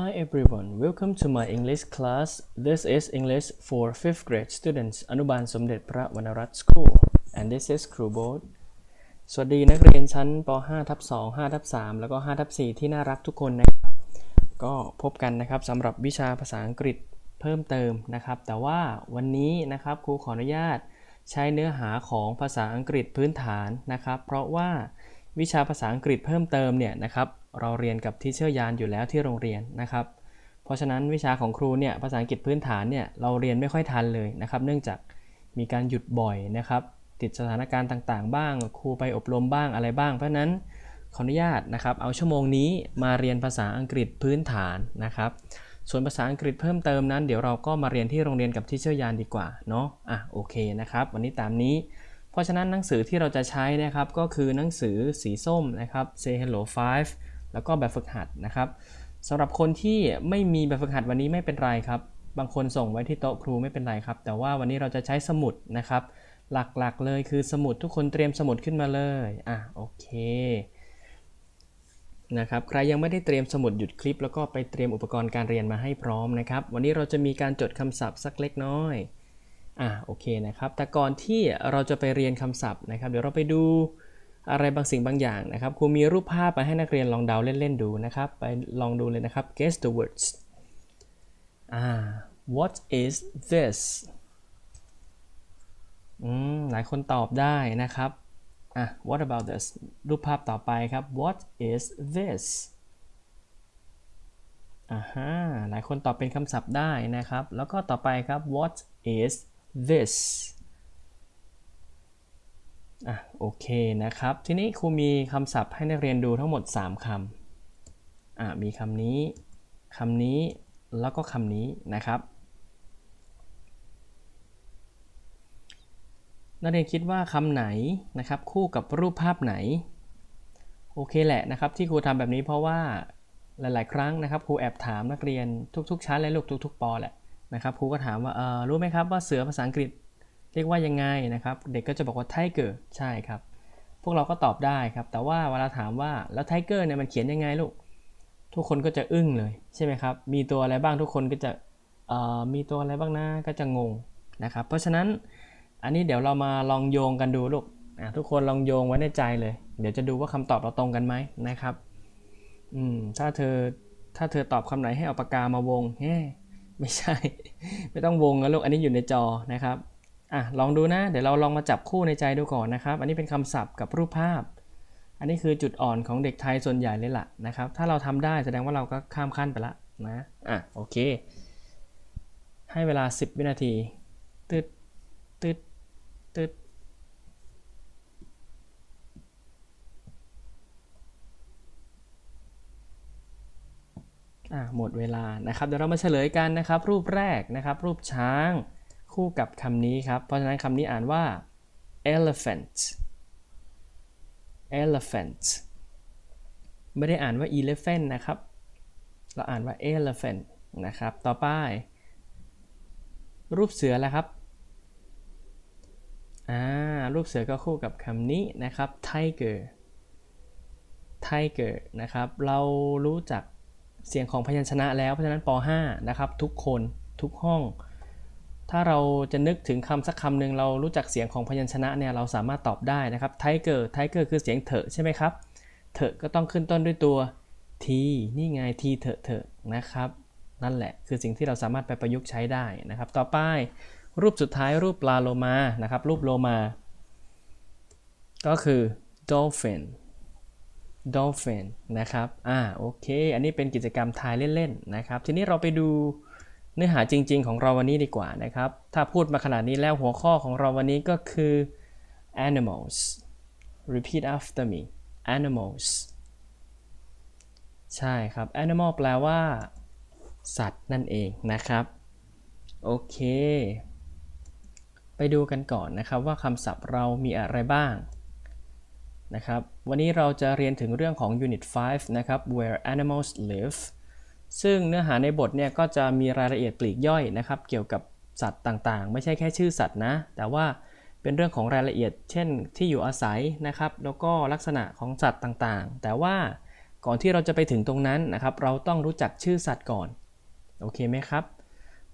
Hi everyone, welcome to my English class. This is English for 5th grade students อนุบาลสมเด็จพระวรรณรัตน์ School and this is ครูโบ๊ทสวัสดีนักเรียนชั้นป .5 ทับ2 5ทับ3แล้วก็5ทับ4ที่น่ารักทุกคนนะครับ ก็พบกันนะครับสำหรับวิชาภาษาอังกฤษเพิ่มเติมนะครับ แต่ว่าวันนี้นะครับครูขออนุญาตใช้เนื้อหาของภาษาอังกฤษพื้นฐานนะครับ เพราะว่าวิชาภาษาอังกฤษเพิ่มเติมเนี่ยนะครับ เราเรียนกับที่เชื่อยานอยู่แล้วที่โรงเรียนนะครับ เพราะฉะนั้นวิชาของครูเนี่ยภาษาอังกฤษพื้นฐานเนี่ยเราเรียนไม่ค่อยทันเลยนะครับ เนื่องจากมีการหยุดบ่อยนะครับ ติดสถานการณ์ต่างๆ บ้าง ครูไปอบรมบ้างอะไรบ้าง เพราะนั้นขออนุญาตนะครับ เอาชั่วโมงนี้มาเรียนภาษาอังกฤษพื้นฐานนะครับ ส่วนภาษาอังกฤษเพิ่มเติมนั้น เดี๋ยวเราก็มาเรียนที่โรงเรียนกับที่เชื่อยานดีกว่าเนาะอะโอเคนะครับ วันนี้ตามนี้เพราะฉะนั้นหนังสือที่เราจะใช้นะครับก็คือหนังสือสีส้มนะครับ Say Hello 5 แล้วก็แบบฝึกหัดนะครับสำหรับคนที่ไม่มีแบบฝึกหัดวันนี้ไม่เป็นไรครับ บางคนส่งไว้ที่โต๊ะครูไม่เป็นไรครับ แต่ว่าวันนี้เราจะใช้สมุดนะครับ หลักๆเลยคือสมุดทุกคนเตรียมสมุดขึ้นมาเลยอะโอเคนะครับใครยังไม่ได้เตรียมสมุดหยุดคลิป แล้วก็ไปเตรียมอุปกรณ์การเรียนมาให้พร้อมนะครับ วันนี้เราจะมีการจดคำศัพท์สักเล็กน้อยอะโอเคนะครับ แต่ก่อนที่เราจะไปเรียนคำศัพท์นะครับ เดี๋ยวเราไปดู อะไรบางสิ่งบางอย่างนะครับครูมีรูปภาพมาให้นักเรียนลองเดาเล่นๆดูนะครับ ไปลองดูเลยนะครับ guess the words อ่า what is this อืมหลายคนตอบได้นะครับอะ what about this รูปภาพต่อไปครับ what is this อ่าฮะหลายคนตอบเป็นคำศัพท์ได้นะครับ แล้วก็ต่อไปครับ what is this อะโอเคนะครับ ทีนี้ครูมีคำศัพท์ให้นักเรียนดูทั้งหมด 3คำอะมีคำนี้คำนี้แล้วก็คำนี้นะครับ นักเรียนคิดว่าคำไหนนะครับ คู่กับรูปภาพไหน โอเคแหละนะครับ ที่ครูทำแบบนี้เพราะว่าหลาย ๆ ครั้งนะครับครูแอบถามนักเรียนทุก ๆ ชั้นและลูกทุก ๆ ปอแหละนะครับครูก็ถามว่าเออรู้ไหมครับว่าเสือภาษาอังกฤษ เรียกว่ายังไงนะครับ เด็กก็จะบอกว่า tiger ใช่ครับ พวกเราก็ตอบได้ครับ แต่ว่าเวลาถามว่าแล้ว tiger เนี่ยมันเขียนยังไงลูก ทุกคนก็จะอึ้งเลยใช่ไหมครับ มีตัวอะไรบ้างทุกคนก็จะมีตัวอะไรบ้างนะก็จะงงนะครับ เพราะฉะนั้นอันนี้เดี๋ยวเรามาลองโยงกันดูลูกทุกคนลองโยงไว้ในใจเลย เดี๋ยวจะดูว่าคำตอบเราตรงกันไหมนะครับอืมถ้าเธอถ้าเธอตอบคำไหนให้เอาปากกามาวงเฮ้ไม่ใช่ ไม่ต้องวงนะลูกอันนี้อยู่ในจอนะครับ อะลองดูนะ เดี๋ยวเราลองมาจับคู่ในใจดูก่อนนะครับ อันนี้เป็นคำศัพท์กับรูปภาพ อันนี้คือจุดอ่อนของเด็กไทยส่วนใหญ่เลยล่ะนะครับ ถ้าเราทำได้แสดงว่าเราก็ข้ามขั้นไปละนะอะโอเค ให้เวลา 10 วินาทีตึดตึดตึดอะหมดเวลานะครับเดี๋ยวเรามาเฉลยกันนะครับ รูปแรกนะครับ รูปช้าง คู่กับคำนี้ครับ เพราะฉะนั้นคำนี้อ่านว่า elephant elephant ไม่ได้อ่านว่า elephant นะครับ เราอ่านว่า elephant นะครับ ต่อไป รูปเสือแล้วครับ อ่า รูปเสือก็คู่กับคำนี้นะครับ tiger tiger นะครับ เรารู้จักเสียงของพยัญชนะแล้ว เพราะฉะนั้นป .5 นะครับ ทุกคน ทุกห้อง ถ้าเราจะนึกถึงคำสักคำหนึ่งเรารู้จักเสียงของพยัญชนะเนี่ยเราสามารถตอบได้นะครับ tiger tiger คือเสียงเถอะใช่ไหมครับ เถอะก็ต้องขึ้นต้นด้วยตัว t นี่ไง t เถอะเถอะนะครับ นั่นแหละคือสิ่งที่เราสามารถไปประยุกต์ใช้ได้นะครับ ต่อไปรูปสุดท้ายรูปปลาโลมานะครับ รูปโลมา ก็คือ dolphin dolphin นะครับ อ่า โอเค อันนี้เป็นกิจกรรมทายเล่น ๆ นะครับ ทีนี้เราไปดู เนื้อหาจริง ๆ ของเราวันนี้ดีกว่านะครับ ถ้าพูดมาขนาดนี้แล้วหัวข้อของเราวันนี้ก็คือ animals repeat after me animals ใช่ครับ animal แปลว่า สัตว์นั่นเองนะครับ โอเค ไปดูกันก่อนนะครับว่าคำศัพท์เรามีอะไรบ้างนะครับ วันนี้เราจะเรียนถึงเรื่องของ Unit 5 นะครับ where animals live ซึ่งเนื้อหาในบทเนี่ยก็จะมีรายละเอียดปลีกย่อยนะครับ เกี่ยวกับสัตว์ต่างๆ ไม่ใช่แค่ชื่อสัตว์นะ แต่ว่าเป็นเรื่องของรายละเอียด เช่น ที่อยู่อาศัยนะครับ แล้วก็ลักษณะของสัตว์ต่างๆ แต่ว่าก่อนที่เราจะไปถึงตรงนั้นนะครับ เราต้องรู้จักชื่อสัตว์ก่อน โอเคไหมครับ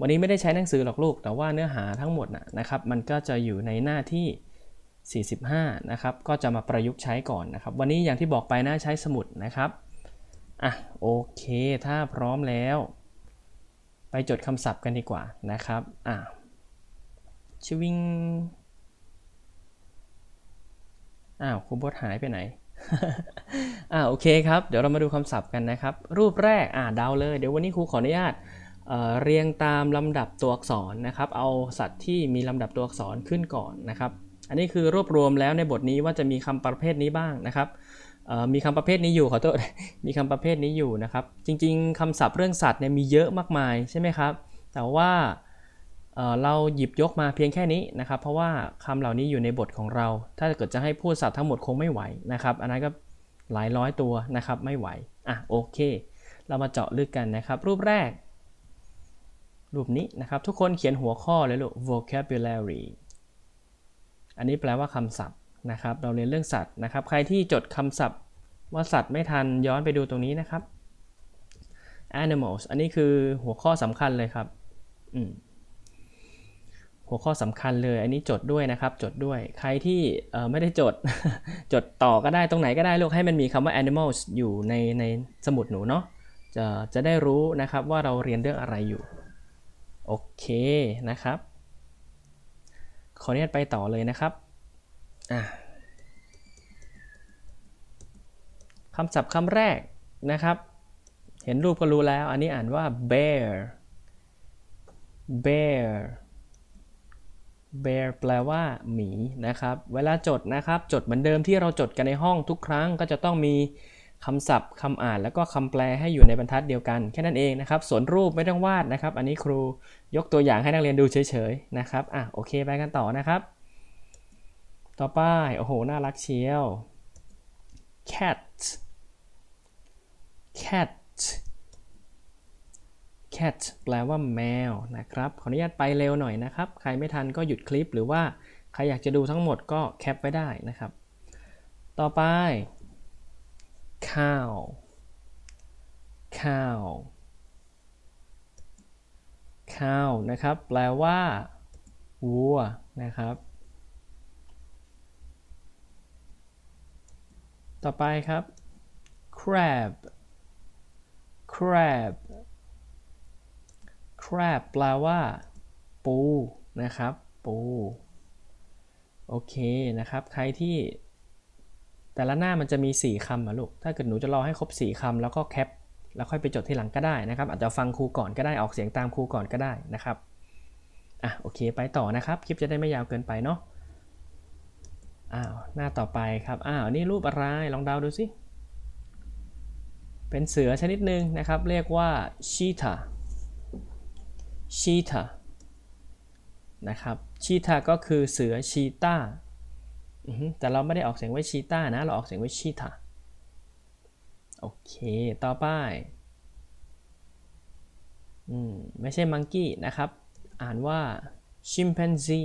วันนี้ไม่ได้ใช้หนังสือหรอกลูก แต่ว่าเนื้อหาทั้งหมดนะครับ มันก็จะอยู่ในหน้าที่ 45 นะครับ ก็จะมาประยุกต์ใช้ก่อนนะครับ วันนี้อย่างที่บอกไปนะใช้สมุดนะครับ อะโอเค ถ้าพร้อมแล้ว ไปจดคำศัพท์กันดีกว่านะครับอะชวิงอ้าวครูบดหายไปไหนอ่าโอเคครับ เดี๋ยวเรามาดูคำศัพท์กันนะครับ รูปแรกอ่าดาวเลย เดี๋ยววันนี้ครูขออนุญาตเเรียงตามลำดับตัวอักษรนะครับ เอาสัตว์ที่มีลำดับตัวอักษรขึ้นก่อนนะครับ อันนี้คือรวบรวมแล้วในบทนี้ว่าจะมีคำประเภทนี้บ้างนะครับ มีคำประเภทนี้อยู่ขอโทษมีคำประเภทนี้อยู่นะครับ จริงๆคำศัพท์เรื่องสัตว์เนี่ยมีเยอะมากมายใช่ไหมครับ แต่ว่าเราหยิบยกมาเพียงแค่นี้นะครับ เพราะว่าคำเหล่านี้อยู่ในบทของเรา ถ้าเกิดจะให้พูดสัตว์ทั้งหมดคงไม่ไหวนะครับ อันนั้นก็หลายร้อยตัวนะครับไม่ไหว อะโอเค เรามาเจาะลึกกันนะครับ รูปแรก รูปนี้นะครับ ทุกคนเขียนหัวข้อเลยลูก vocabulary อันนี้แปลว่าคำศัพท์ นะครับ เราเรียนเรื่องสัตว์นะครับ ใครที่จดคำศัพท์ว่าสัตว์ไม่ทันย้อนไปดูตรงนี้นะครับ animals อันนี้คือหัวข้อสำคัญเลยครับหัวข้อสำคัญเลย อันนี้จดด้วยนะครับ จดด้วย ใครที่ไม่ได้จด จดต่อก็ได้ตรงไหนก็ได้ลูกให้มันมีคำว่า animals อยู่ในในสมุดหนูเนาะ จะจะได้รู้นะครับว่าเราเรียนเรื่องอะไรอยู่ โอเคนะครับ ขออนุญาตไปต่อเลยนะครับ คำศัพท์คำแรกนะครับ เห็นรูปก็รู้แล้ว อันนี้อ่านว่า bear bear bear แปลว่าหมีนะครับ เวลาจดนะครับ จดเหมือนเดิมที่เราจดกันในห้องทุกครั้งก็จะต้องมีคำศัพท์คำอ่านแล้วก็คำแปลให้อยู่ในบรรทัดเดียวกันแค่นั้นเองนะครับส่วนรูปไม่ต้องวาดนะครับ อันนี้ครูยกตัวอย่างให้นักเรียนดูเฉยๆนะครับอะโอเคไปกันต่อนะครับ ต่อไป โอ้โห น่ารักเชียว cat cat cat แปลว่าแมวนะครับ ขออนุญาตไปเร็วหน่อยนะครับ ใครไม่ทันก็หยุดคลิปหรือว่าใครอยากจะดูทั้งหมดก็แคปไว้ได้นะครับ ต่อไป cow cow cow นะครับ แปลว่าวัวนะครับ ต่อไปครับ crab crab crab แปลว่า ปู นะครับ ปู โอเคนะครับ ใครที่แต่ละหน้ามันจะมี 4คำอะลูก ถ้าเกิดหนูจะรอให้ครบ 4คำแล้วก็แคป แล้วค่อยไปจดทีหลังก็ได้นะครับ อาจจะฟังครูก่อนก็ได้ ออกเสียงตามครูก่อนก็ได้นะครับ อะ โอเค ไปต่อนะครับ คลิปจะได้ไม่ยาวเกินไปเนาะ อ้าวหน้าต่อไปครับอ้าวนี่รูปอะไรลองเดาดูสิเป็นเสือชนิดหนึ่งนะครับ เรียกว่า cheetah cheetah นะครับ cheetah ก็คือเสือ cheetah อือฮึแต่เราไม่ได้ออกเสียงว่า cheetah นะ เราออกเสียงว่า cheetah โอเค ต่อไปอืมไม่ใช่ monkey นะครับ อ่านว่าชิมเพนซี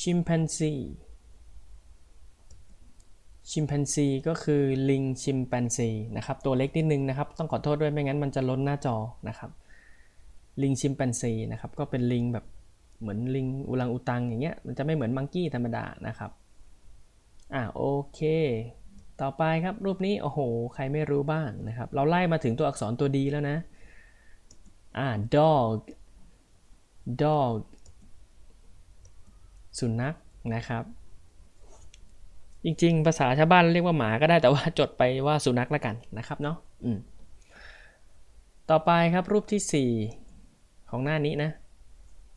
chimpanzee chimpanzee chimpanzee ก็คือลิงชิมแปนซีนะครับตัวเล็กนิดนึงนะครับ ต้องขอโทษด้วยไม่งั้นมันจะล้นหน้าจอนะครับ ลิงชิมแปนซีนะครับก็เป็นลิงแบบเหมือนลิงอุลังอุตังอย่างเงี้ยมันจะไม่เหมือนมังกี้ธรรมดานะครับอ่าโอเค ต่อไปครับรูปนี้โอ้โห ใครไม่รู้บ้างนะครับ เราไล่มาถึงตัวอักษรตัวดีแล้วนะอ่า dog dog สุนัขนะครับ จริง ๆ ภาษาชาวบ้านเรียกว่าหมาก็ได้แต่ว่าจดไปว่าสุนัขละกันนะครับเนาะต่อไปครับรูปที่ 4 ของหน้านี้นะ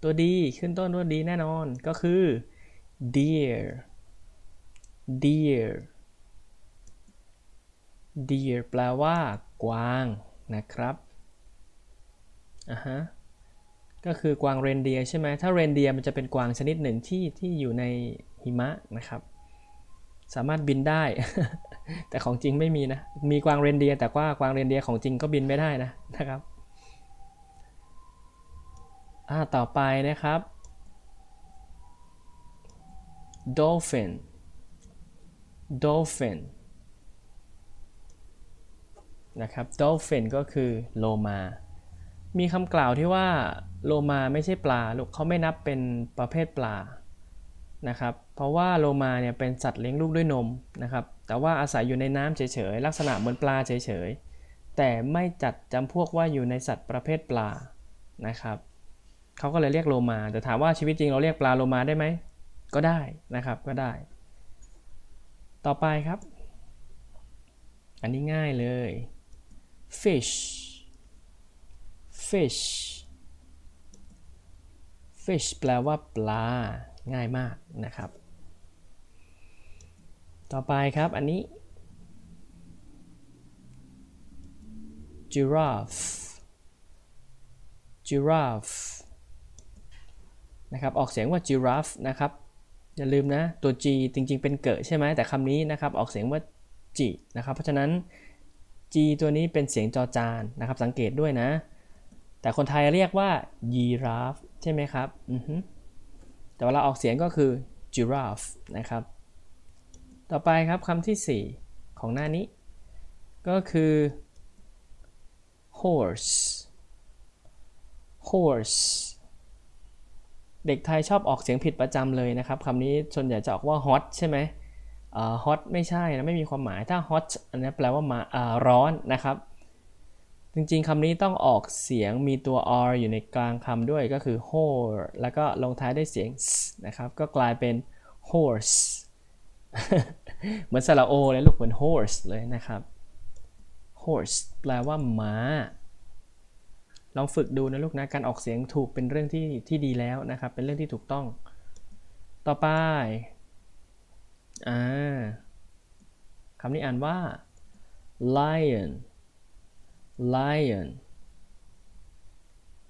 ตัวดีขึ้นต้นด้วยดีแน่นอนก็คือ deer deer deer แปลว่ากวางนะครับอะฮะ ก็คือกวางเรนเดียใช่ไหมถ้าเรนเดียมันจะเป็นกวางชนิดหนึ่งที่ที่อยู่ในหิมะนะครับ สามารถบินได้ แต่ของจริงไม่มีนะ มีกวางเรนเดีย แต่ว่ากวางเรนเดียของจริงก็บินไม่ได้นะนะครับอ่าต่อไปนะครับ dolphin dolphin นะครับ dolphin ก็คือโลมา มีคำกล่าวที่ว่าโลมาไม่ใช่ปลาลูกเขาไม่นับเป็นประเภทปลานะครับ เพราะว่าโลมาเนี่ยเป็นสัตว์เลี้ยงลูกด้วยนมนะครับ แต่ว่าอาศัยอยู่ในน้ำเฉยๆ ลักษณะเหมือนปลาเฉยๆ แต่ไม่จัดจำพวกว่าอยู่ในสัตว์ประเภทปลานะครับเขาก็เลยเรียกโลมา แต่ถามว่าชีวิตจริงเราเรียกปลาโลมาได้ไหม ก็ได้นะครับก็ได้ ต่อไปครับ อันนี้ง่ายเลย fish fish fish แปลว่าปลา ง่ายมากนะครับ ต่อไปครับอันนี้ giraffe giraffe นะครับ ออกเสียงว่า giraffe นะครับ อย่าลืมนะ ตัว G จริง ๆ เป็นเกิดใช่ไหม แต่คำนี้นะครับ ออกเสียงว่า G นะครับ เพราะฉะนั้น G ตัวนี้เป็นเสียงจอจานนะครับ สังเกตด้วยนะ แต่คนไทยเรียกว่า giraffe ใช่ไหมครับอือฮึแต่เวลาออกเสียงก็คือ giraffe นะครับ ต่อไปครับคำที่ 4 ของหน้านี้ ก็คือ horse horse เด็กไทยชอบออกเสียงผิดประจำเลยนะครับคำนี้ส่วนใหญ่จะออกว่า hot ใช่ไหมอ่า hot ไม่ใช่นะไม่มีความหมายถ้า hot อันนี้แปลว่ามาร้อนนะครับ จริงๆคำนี้ต้องออกเสียงมีตัว r อยู่ในกลางคำด้วยก็คือ horse แล้วก็ลงท้ายด้วยเสียง s นะครับ ก็กลายเป็น horse เหมือนสระโอเลยลูกเหมือน horse เลยนะครับ horse แปลว่าม้า ลองฝึกดูนะลูกนะ การออกเสียงถูกเป็นเรื่องที่ที่ดีแล้วนะครับ เป็นเรื่องที่ถูกต้อง ต่อไป อ่าคำนี้อ่านว่า lion lion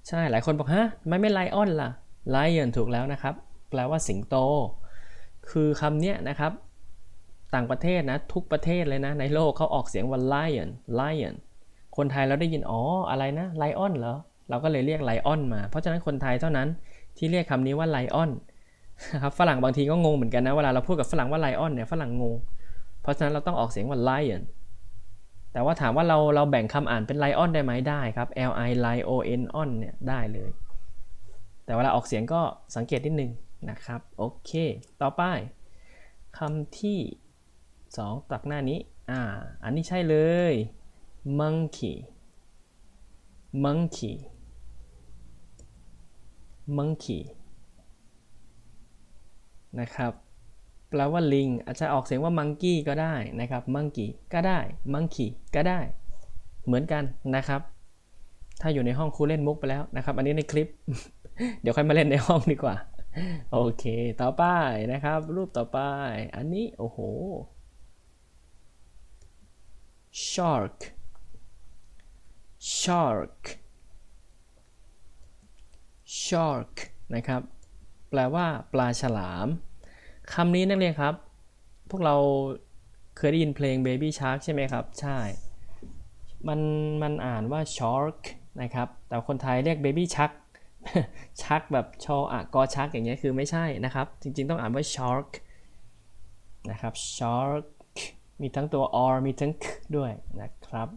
ใช่หลายคนบอกฮะไม่ไม่ lion ล่ะ lion ถูกแล้วนะครับ แปลว่าสิงโต คือคำเนี้ยนะครับ ต่างประเทศนะ ทุกประเทศเลยนะ ในโลกเขาออกเสียงว่า lion lion คนไทยเราได้ยิน อ๋อ อะไรนะ lion เหรอ เราก็เลยเรียก lion มา เพราะฉะนั้นคนไทยเท่านั้นที่เรียกคำนี้ว่า lion ครับฝรั่งบางทีก็งงเหมือนกันนะ เวลาเราพูดกับฝรั่งว่า lion เนี่ยฝรั่งงง เพราะฉะนั้นเราต้องออกเสียงว่า lion แต่ว่าถามว่าเราเราแบ่งคำอ่านเป็น lion ได้ไหมได้ครับ l i lion on เนี่ยได้เลย แต่เวลาออกเสียงก็สังเกตนิดนึงนะครับ โอเค ต่อไปคำที่ 2 ตักหน้านี้ อ่า อันนี้ใช่เลย monkey monkey monkey นะครับ แปลว่าลิง อาจจะออกเสียงว่า monkey ก็ได้นะครับ monkey ก็ได้ monkey ก็ได้ เหมือนกันนะครับ ถ้าอยู่ในห้องครูเล่นมุกไปแล้วนะครับ อันนี้ในคลิป เดี๋ยวค่อยมาเล่นในห้องดีกว่า โอเค ต่อไปนะครับ รูปต่อไป อันนี้ โอ้โห shark shark shark นะครับ แปลว่าปลาฉลาม คำนี้นักเรียนครับ พวกเราเคยได้ยินเพลง Baby Shark ใช่ไหมครับ ใช่ มันมันอ่านว่า shark นะครับ แต่คนไทยเรียก Baby Shark ชักแบบชออะกอชักอย่างเงี้ยคือไม่ใช่นะครับ จริงๆต้องอ่านว่า shark นะครับ shark มีทั้งตัว r มีทั้ง k ด้วยนะครับ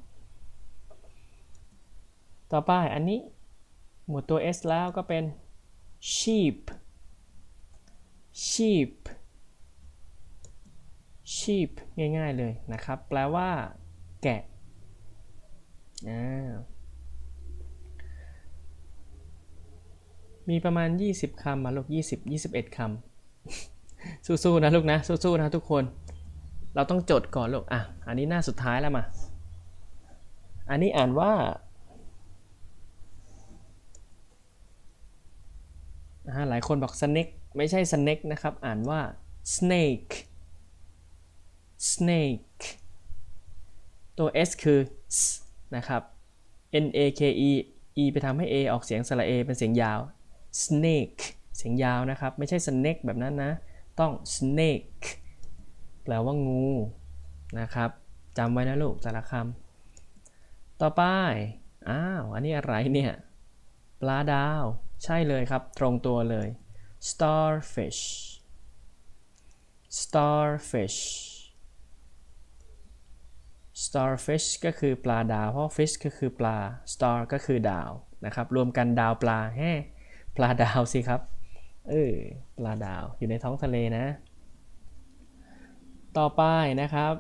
ต่อไปอันนี้หมวดตัว s แล้วก็เป็น sheep sheep sheep ง่ายๆเลยนะครับ แปลว่า แกะมีประมาณ 20 คำมาลูก20 21 คำ สู้ๆนะลูกนะ สู้ๆนะทุกคน เราต้องจดก่อนลูก อะ อันนี้หน้าสุดท้ายแล้วมา อันนี้อ่านว่าอ่าหลายคนบอก snake ไม่ใช่ snake นะครับ อ่านว่า snake snake ตัว s คือ s นะครับ n a k e e ไปทำให้ a ออกเสียงสระ a เป็นเสียงยาว snake เสียงยาวนะครับ ไม่ใช่ snake แบบนั้นนะ ต้อง snake แปลว่างูนะครับจำไว้นะลูกแต่ละคำต่อไป อ้าว อันนี้อะไรเนี่ย ปลาดาว ใช่เลยครับ ตรงตัวเลย starfish starfish starfish ก็คือปลาดาว เพราะ fish ก็คือปลา star ก็คือดาวนะครับ รวมกันดาวปลาแฮ่ปลาดาวสิครับ เออ ปลาดาวอยู่ในท้องทะเลนะ ต่อไปนะครับ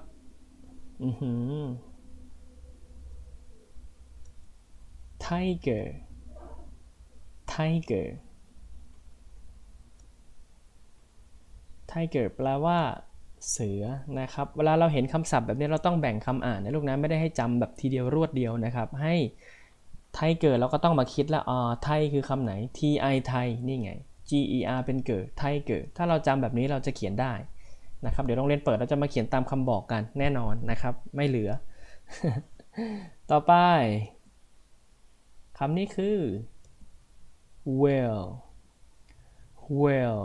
อือหือ tiger tiger tiger แปลว่า เสือนะครับ เวลาเราเห็นคำศัพท์แบบนี้เราต้องแบ่งคำอ่านนะลูกนะไม่ได้ให้จำแบบทีเดียวรวดเดียวนะครับ ให้ไทยเกิดเราก็ต้องมาคิดแล้วอ๋อไทยคือคำไหน T I ไทยนี่ไง G E R เป็นเกิดไทยเกิด ถ้าเราจำแบบนี้เราจะเขียนได้นะครับ เดี๋ยวโรงเรียนเปิดเราจะมาเขียนตามคำบอกกันแน่นอนนะครับ ไม่เหลือ ต่อไปคำนี้คือ well well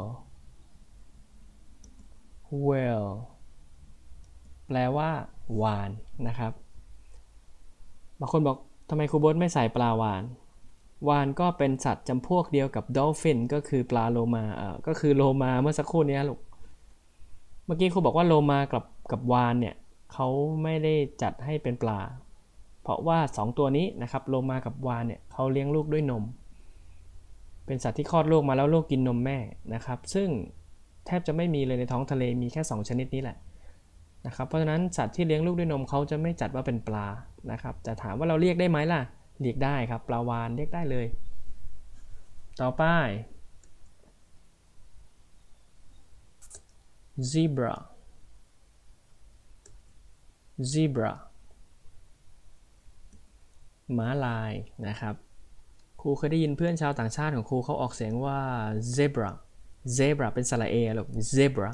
well แปลว่าวานนะครับ บางคนบอกทำไมครูโบทไม่ใส่ปลาวาน วานก็เป็นสัตว์จำพวกเดียวกับดอลฟินก็คือปลาโลมาเอ่อก็คือโลมาเมื่อสักครู่นี้ลูก เมื่อกี้ครูบอกว่าโลมากับกับวานเนี่ยเขาไม่ได้จัดให้เป็นปลา เพราะว่า 2 ตัวนี้นะครับโลมากับวานเนี่ยเขาเลี้ยงลูกด้วยนม เป็นสัตว์ที่คลอดลูกมาแล้วลูกกินนมแม่นะครับ ซึ่ง แทบจะไม่มีเลยในท้องทะเลมีแค่ 2 ชนิดนี้แหละนะครับเพราะฉะนั้นสัตว์ที่เลี้ยงลูกด้วยนมเขาจะไม่จัดว่าเป็นปลานะครับแต่ถามว่าเราเรียกได้ไหมล่ะเรียกได้ครับปลาวานเรียกได้เลย ต่อไป zebra zebra ม้าลายนะครับ ครูเคยได้ยินเพื่อนชาวต่างชาติของครูเขาออกเสียงว่า zebra zebra เป็นสระเอหรอก zebra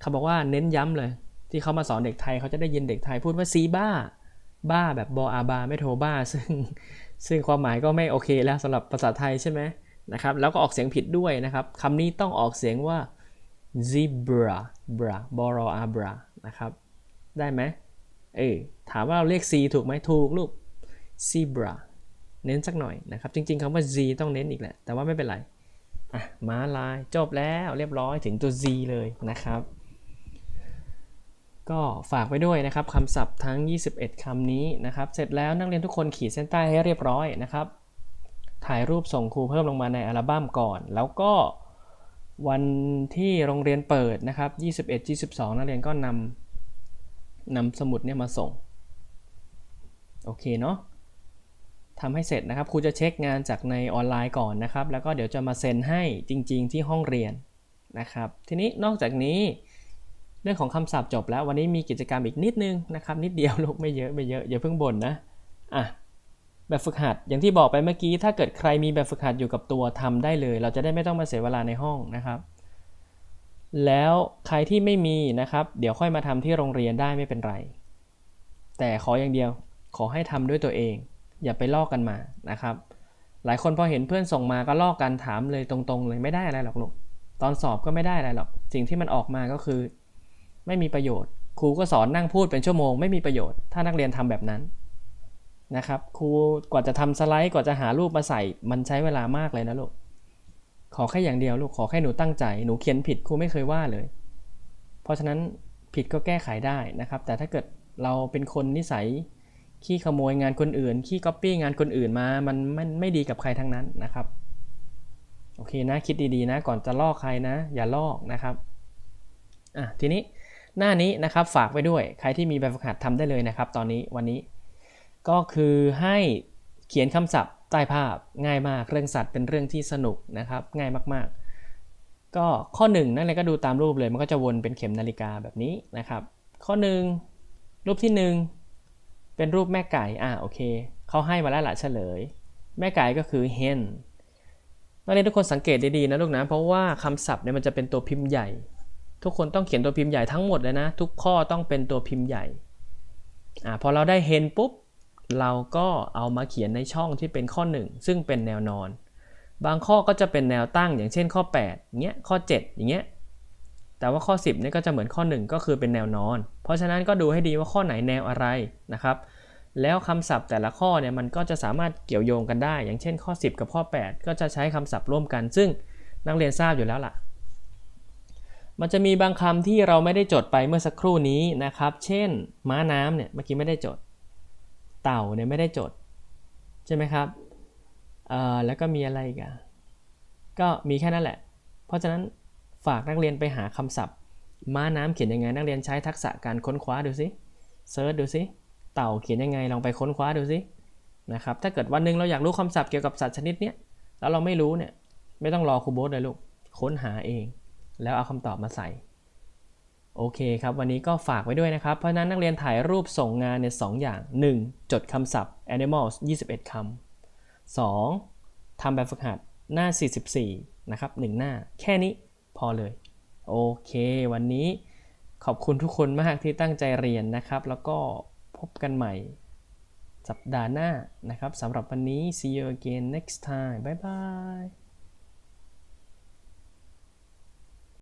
เขาบอกว่าเน้นย้ำเลย ที่เขามาสอนเด็กไทยเขาจะได้ยินเด็กไทยพูดว่าซีบ้า บ้าแบบบออาบาไม่โทบ้า ซึ่งซึ่งความหมายก็ไม่โอเคแล้วสำหรับภาษาไทยใช่ไหมนะครับแล้วก็ออกเสียงผิดด้วยนะครับคำนี้ต้องออกเสียงว่า zebra bra b o r o a bra นะครับได้ไหมเออถามว่าเราเรียก c ถูกไหมถูกลูก zebra เน้นสักหน่อยนะครับ จริงๆคำว่า z ต้องเน้นอีกแหละ แต่ว่าไม่เป็นไร อะม้าลายจบแล้วเรียบร้อยถึงตัว z เลยนะครับ ก็ฝากไว้ด้วยนะครับคำศัพท์ทั้ง 21 คำนี้นะครับ เสร็จแล้วนักเรียนทุกคนขีดเส้นใต้ให้เรียบร้อยนะครับ ถ่ายรูปส่งครูเพิ่มลงมาในอัลบั้มก่อน แล้วก็วันที่โรงเรียนเปิดนะครับ 21 22 นักเรียนก็นำนำสมุดเนี่ยมาส่ง โอเคเนาะ ทำให้เสร็จนะครับครูจะเช็คงานจากในออนไลน์ก่อนนะครับ แล้วก็เดี๋ยวจะมาเซ็นให้จริง ๆ ที่ห้องเรียนนะครับ ทีนี้นอกจากนี้ เรื่องของคำศัพท์จบแล้ววันนี้มีกิจกรรมอีกนิดนึงนะครับ นิดเดียวลูกไม่เยอะไม่เยอะอย่าเพิ่งบ่นนะอะแบบฝึกหัดอย่างที่บอกไปเมื่อกี้ถ้าเกิดใครมีแบบฝึกหัดอยู่กับตัวทำได้เลย เราจะได้ไม่ต้องมาเสียเวลาในห้องนะครับ แล้วใครที่ไม่มีนะครับ เดี๋ยวค่อยมาทำที่โรงเรียนได้ไม่เป็นไร แต่ขออย่างเดียวขอให้ทำด้วยตัวเอง อย่าไปลอกกันมานะครับ หลายคนพอเห็นเพื่อนส่งมาก็ลอกกันถามเลยตรงๆ เลยไม่ได้อะไรหรอกลูกตอนสอบก็ไม่ได้อะไรหรอกสิ่งที่มันออกมาก็คือ ไม่มีประโยชน์ ครูก็สอนนั่งพูดเป็นชั่วโมงไม่มีประโยชน์ถ้านักเรียนทำแบบนั้นนะครับครูกว่าจะทำสไลด์กว่าจะหารูปมาใส่มันใช้เวลามากเลยนะลูกขอแค่อย่างเดียวลูกขอแค่หนูตั้งใจหนูเขียนผิดครูไม่เคยว่าเลย เพราะฉะนั้นผิดก็แก้ไขได้นะครับ แต่ถ้าเกิดเราเป็นคนนิสัย ขี้ขโมยงานคนอื่น ขี้ก๊อปปี้งานคนอื่นมา มันไม่ไม่ดีกับใครทั้งนั้นนะครับ โอเคนะ คิดดีๆนะ ก่อนจะลอกใครนะ อย่าลอกนะครับ อะ ทีนี้หน้านี้นะครับฝากไว้ด้วย ใครที่มีแบฝึกหัดทำได้เลยนะครับ ตอนนี้วันนี้ ก็คือให้เขียนคำศัพท์ใต้ภาพง่ายมาก เรื่องสัตว์เป็นเรื่องที่สนุกนะครับ ง่ายมากๆ ก็ข้อ1นั่นเลยก็ดูตามรูปเลย มันก็จะวนเป็นเข็มนาฬิกาแบบนี้นะครับ ข้อ 1 รูปที่ 1 เป็นรูปแม่ไก่ อ่าโอเค เขาให้มาแล้วละเฉลย แม่ไก่ก็คือ hen นักเรียนทุกคนสังเกตดีๆนะลูกนะ เพราะว่าคำศัพท์เนี่ยมันจะเป็นตัวพิมพ์ใหญ่ ทุกคนต้องเขียนตัวพิมพ์ใหญ่ทั้งหมดเลยนะ ทุกข้อต้องเป็นตัวพิมพ์ใหญ่ อ่าพอเราได้ hen ปุ๊บ เราก็เอามาเขียนในช่องที่เป็นข้อ 1 ซึ่งเป็นแนวนอน บางข้อก็จะเป็นแนวตั้งอย่างเช่นข้อ 8เงี้ย ข้อ 7 อย่างเงี้ย แต่ว่าข้อ 10เนี่ยก็จะเหมือนข้อ 1 ก็คือเป็นแนวนอน เพราะฉะนั้นก็ดูให้ดีว่าข้อไหนแนวอะไรนะครับ แล้วคำศัพท์แต่ละข้อเนี่ยมันก็จะสามารถเกี่ยวโยงกันได้ อย่างเช่นข้อ 10 กับข้อ 8 ก็จะใช้คำศัพท์ร่วมกัน ซึ่งนักเรียนทราบอยู่แล้วล่ะ มันจะมีบางคำที่เราไม่ได้จดไปเมื่อสักครู่นี้นะครับ เช่น ม้าน้ำเนี่ยเมื่อกี้ไม่ได้จด เต่าเนี่ยไม่ได้จด ใช่ไหมครับเอ่อแล้วก็มีอะไรกอะก็มีแค่นั้นแหละ เพราะฉะนั้น ฝากนักเรียนไปหาคำศัพท์ ม้าน้ำเขียนยังไง นักเรียนใช้ทักษะการค้นคว้าดูสิเซิร์ชดูสิเต่าเขียนยังไงลองไปค้นคว้าดูสินะครับถ้าเกิดวันหนึ่งเราอยากรู้คำศัพท์เกี่ยวกับสัตว์ชนิดเนี้ยแล้วเราไม่รู้เนี่ยไม่ต้องรอครูโบ๊ทเลยลูกค้นหาเอง แล้วเอาคำตอบมาใส่โอเคครับวันนี้ก็ฝากไว้ด้วยนะครับ เพราะนั้นนักเรียนถ่ายรูปส่งงานในสองอย่าง 1. จดคำศัพท์ animals 21 คำ 2. ทำแบบฝึกหัดหน้า 44 นะครับ 1 หน้า แค่นี้ อเลย โอเค วันนี้ขอบคุณทุกคนมากที่ตั้งใจเรียนนะครับ แล้วก็พบกันใหม่สัปดาห์หน้านะครับสำหรับวันนี้ see you again next time bye bye